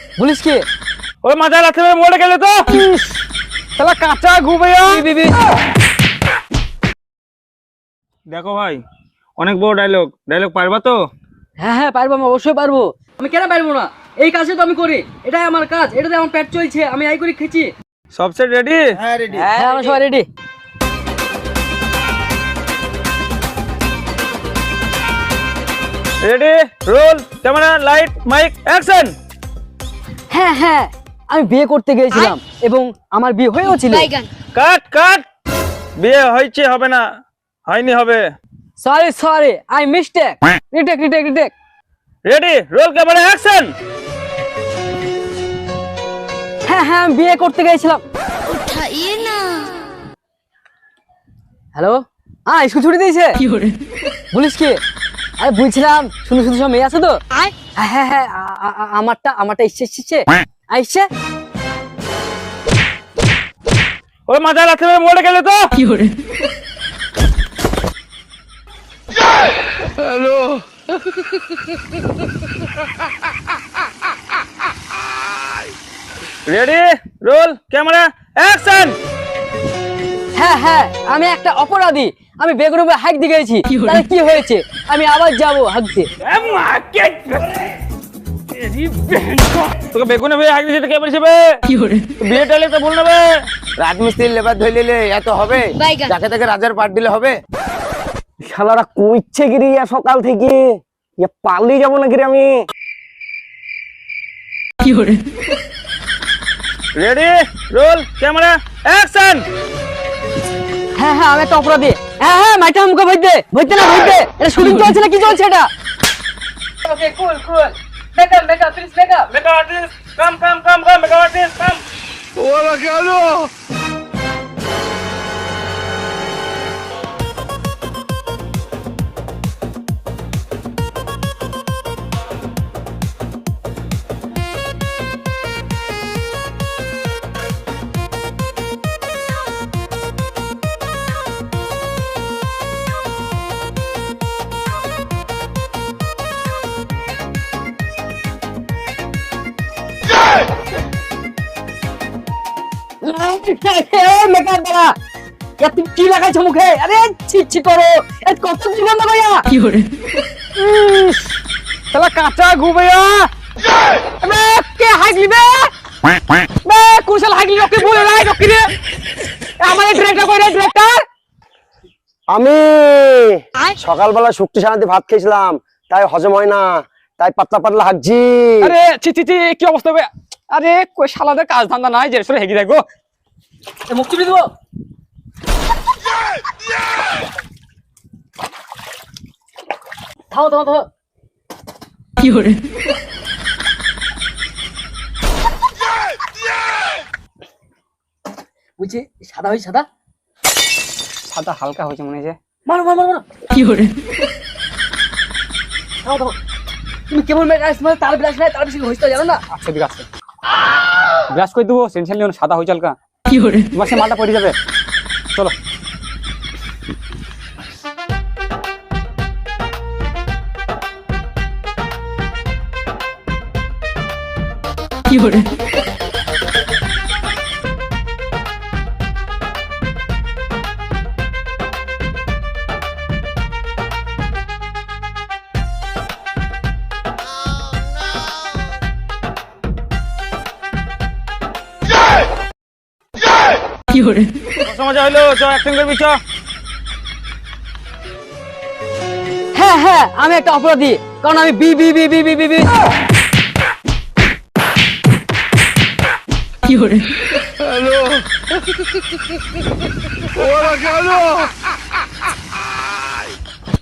বলিস কি? ওই মাথায় লাথি মেরে গেলে তো। শালা কাঁচা বিবি দেখো ভাই অনেক বড় ডায়লগ ডায়লগ পারবা তো? হ্যাঁ হ্যাঁ পারব আমি অবশ্যই পারব। আমি কেন পারব না? এই কাজে তো আমি করি। এটাই আমার কাজ এটাতে আমার পেট চলছে আমি আই করে খেছি সব সেট রেডি হ্যাঁ আমরা সবাই ready ready roll camera light mic action হ্যাঁ হ্যাঁ। আমি বিয়ে করতে গিয়েছিলাম এবং আমার বিয়ে হয়েও ছিল। কাট কাট। বিয়ে হয়েছে হবে না। হয়নি হবে। Sorry sorry I mistake retake retake retake ready roll camera action হ্যাঁ হ্যাঁ আমি বিয়ে করতে গিয়েছিলাম। না। হ্যালো হ্যাঁ স্কুল ছুটি দিয়েছে? বলিস কি? আরে বলছিলাম শুনে শুধু সব মেয়ে আছে তো। আয়। হ্যাঁ হ্যাঁ আ- আমারটা আমারটা ইচ্ছে ইচ্ছে আইসছে ওই মাথায় লাথি মেরে মরে গেলে তো। রেডি রোল ক্যামেরা অ্যাকশন হ্যাঁ হ্যাঁ আমি একটা অপরাধী। আমি বেগরুবে হাইক দিয়ে গেছি। তাহলে কি হয়েছে? আমি আবার যাব হাঁকতে তোকে বেগুনে কে বলছে বে? বিয়ে টালে তো ভুল নেবে রাজমিস্ত্রির লেবার ধরে নিলে এত হবে? যাকে তাকে রাজার পাট দিলে হবে? শালারা কইছে গিরি সকাল থেকে। ইয়া পালিয়ে যাব নাকি রে আমি। রেডি রোল ক্যামেরা অ্যাকশন হ্যাঁ হ্যাঁ আমি একটা অপরাধী। হ্যাঁ হ্যাঁ মাইটা আমাকে ভইতে ভইতে না ভইতে এটা শুটিং চলছে না কি চলছে এটা? Okay cool cool makeup makeup please makeup makeup artist come come come come makeup artist come makeup দাদা ইয়া তুমি কি লাগাইছো মুখে? আরে ছি ছি করো। এ কত জীবন না ভাইয়া শালা কাঁচা ঘুবে আবে কে হাগলি বে? বে কুশল হাগলি ওকে বলে রাই রকি রে। আমার ডিরেক্টর কই রে ডিরেক্টর আমি সকালবেলা শক্তি শান্তি ভাত খেয়েছিলাম তাই হজম হয় না তাই পাতলা পাতলা হাঁকছি আরে ছি ছি ছি কি অবস্থা হবে আরে কই শালাদের কাজ ধান্দা নাই যে সরে হেগি দেখো মুখ চুপি দেবো থামো থামো থামো বুঝছি সাদা হয়েছে সাদা সাদা হালকা হয়েছে মনে হচ্ছে মারো মারো মারো মারো থামো থামো তুমি কেমন মেয়ে আসছে মানে তার বিলাস নাই তার বেশি হইতে জানো না আচ্ছা আছে ব্রাশ করে দেবো নিও সাদা হয়েছে হালকা তোমার সে মালটা পড়ে যাবে। চলো। মজা হইল চ অ্যাক্টিং করবি চ হ্যাঁ হ্যাঁ আমি একটা অপরাধী কারণ আমি B B B B B B বি। ওরা কেন